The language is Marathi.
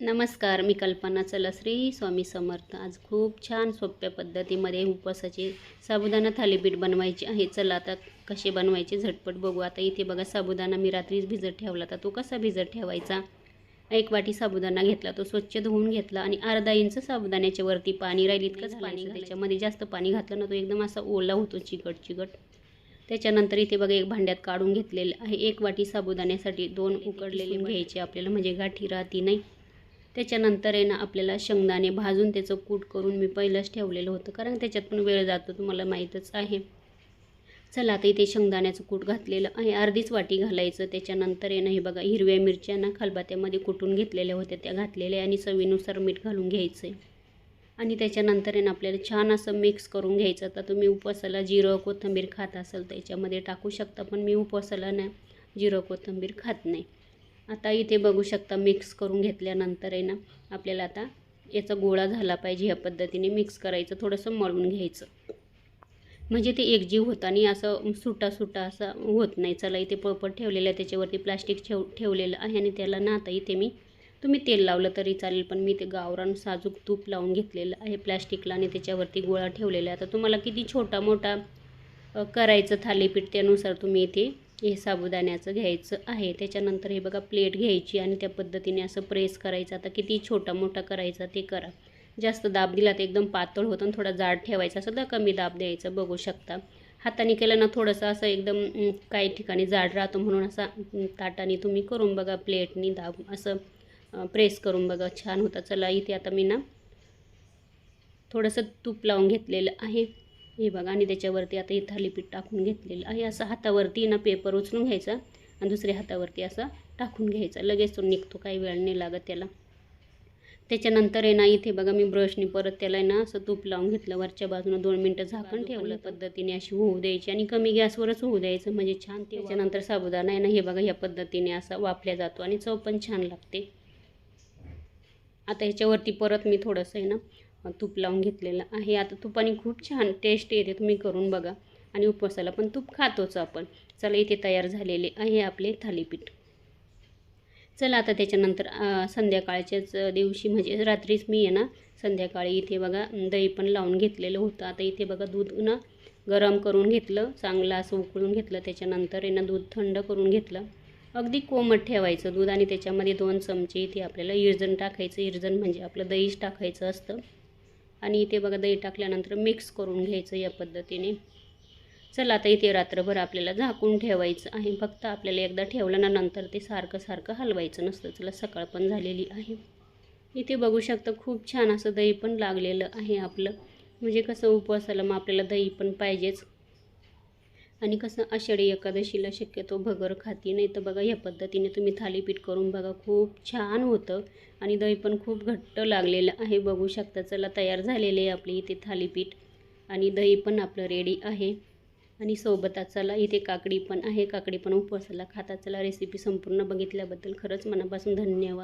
नमस्कार मी कल्पना चला श्री स्वामी समर्थ. आज खूप छान सोप्या पद्धतीमध्ये उपवासाची साबुदाणा थालीपीठ बनवायची आहे. चला आता कसे बनवायचे झटपट बघू. आता इथे बघा साबुदाणा मी रात्रीच भिजत ठेवला तर तो कसा भिजत ठेवायचा? एक वाटी साबुदाणा घेतला. तो स्वच्छ धुवून घेतला आणि अर्धा इंच साबुदाण्याच्या वरती पाणी राहील. इतकंच पाणी त्याच्यामध्ये जास्त पाणी घातलं ना तो एकदम असा ओला होतो चिकट चिकट त्याच्यानंतर इथे बघा एक भांड्यात काढून घेतलेलं आहे. एक वाटी साबुदाण्यासाठी दोन उकडलेले घ्यायचे आपल्याला. म्हणजे गाठी राहती नाही. त्याच्यानंतर आहे ना आपल्याला शेंगदाणे भाजून त्याचं कूट करून मी पहिलंच ठेवलेलं होतं कारण त्याच्यात पण वेळ जातो तुम्हाला माहीतच आहे. चला आता इथे शेंगदाण्याचं कूट घातलेलं आहे. अर्धीच वाटी घालायचं त्याच्यानंतर आहे ना हे बघा हिरव्या मिरच्या ना खलबात्यामध्ये कुटून घेतलेल्या होत्या त्या घातलेल्या आणि चवीनुसार मीठ घालून घ्यायचं आहे आणि त्याच्यानंतर आहे ना आपल्याला छान असं मिक्स करून घ्यायचं. आता तुम्ही उपवासाला जिरं कोथिंबीर खात असाल त्याच्यामध्ये टाकू शकता पण मी उपवासाला ना जिरं कोथिंबीर खात नाही. आता इथे बघू शकता मिक्स करून घेतल्यानंतर आहे ना आपल्याला आता याचा गोळा झाला पाहिजे ह्या पद्धतीने मिक्स करायचं थोडंसं मळून घ्यायचं. म्हणजे ते एकजीव होतं आणि असं सुटा सुटा असा होत नाही. चला इथे पळपट ठेवलेलं आहे त्याच्यावरती प्लास्टिक ठेव ठेवलेलं आहे आणि त्याला ना आता इथे मी तुम्ही तेल लावलं तरी चालेल पण मी ते गावरान साजूक तूप लावून घेतलेलं आहे प्लॅस्टिकला आणि त्याच्यावरती गोळा ठेवलेला आहे. आता तुम्हाला किती छोटा मोठा करायचं थालीपीठ त्यानुसार तुम्ही इथे हे साबुदाण्याचं घ्यायचं आहे. त्याच्यानंतर हे बघा प्लेट घ्यायची आणि त्या पद्धतीने असं प्रेस करायचं. आता किती छोटा मोठा करायचा ते करा. जास्त दाब दिला तर एकदम पातळ होतं आणि थोडा जाड ठेवायचा असं तर कमी दाब द्यायचा बघू शकता. हाताने केलं ना थोडंसं असं एकदम काही ठिकाणी जाड राहतो म्हणून असा ताटाने तुम्ही करून बघा प्लेटनी दाब असं प्रेस करून बघा. छान होता. चला इथे आता मी ना थोडंसं तूप लावून घेतलेलं आहे. हे बघा आणि त्याच्यावरती आता हे थालीपीठ टाकून घेतलेलं आहे. असं हातावरती ना पेपर उचलून घ्यायचा आणि दुसऱ्या हातावरती असा टाकून घ्यायचा. लगेच तो निघतो काही वेळ नाही लागत त्याला. त्याच्यानंतर आहे ना इथे बघा मी ब्रशनी परत त्याला आहे ना असं तूप लावून घेतलं. वरच्या बाजूनं दोन मिनटं झाकण ठेवलं पद्धतीने अशी होऊ द्यायची आणि कमी गॅसवरच होऊ द्यायचं. म्हणजे छान त्याच्यानंतर साबुदाणा आहे ना हे बघा ह्या पद्धतीने असा वापल्या जातो आणि चव पण छान लागते. आता ह्याच्यावरती परत मी थोडंसं आहे ना तूप लावून घेतलेलं आहे. आता तुपाने खूप छान टेस्ट येते. तुम्ही करून बघा. आणि उपवासाला पण तूप खातोच आपण. चला इथे तयार झालेले आहे आपले थालीपीठ. चला आता त्याच्यानंतर संध्याकाळच्याच दिवशी म्हणजे रात्रीच मी आहे ना संध्याकाळी इथे बघा दही पण लावून घेतलेलं होतं. आता इथे बघा दूध ना गरम करून घेतलं चांगलं असं उकळून घेतलं. त्याच्यानंतर आहे ना दूध थंड करून घेतलं. अगदी कोमट ठेवायचं दूध आणि त्याच्यामध्ये दोन चमचे इथे आपल्याला इरजण टाकायचं. इरजण म्हणजे आपलं दहीच टाकायचं असतं. आणि इथे बघा दही टाकल्यानंतर मिक्स करून घ्यायचं या पद्धतीने. चला आता इथे रात्रभर आपल्याला झाकून ठेवायचं आहे. फक्त आपल्याला एकदा ठेवलं ना नंतर ते सारखं सारखं हलवायचं नसतं. चला सकाळ पण झालेली आहे. इथे बघू शकता खूप छान असं दही पण लागलेलं आहे आपलं. म्हणजे कसं उपवासाला मग आपल्याला दही पण पाहिजेच. आणि कसं आषाढी एकादशीला शक्यतो भगर खाती नाही तर बघा ह्या पद्धतीने तुम्ही थालीपीठ करून बघा खूप छान होतं. आणि दही पण खूप घट्ट लागलेलं आहे. बघू शकता चला तयार झालेले आहे आपली इथे थालीपीठ. आणि दही पण आपलं रेडी आहे. आणि सोबतच चला इथे काकडी पण आहे. काकडी पण उपवासाला खाता चला रेसिपी संपूर्ण बघितल्याबद्दल खरंच मनापासून धन्यवाद.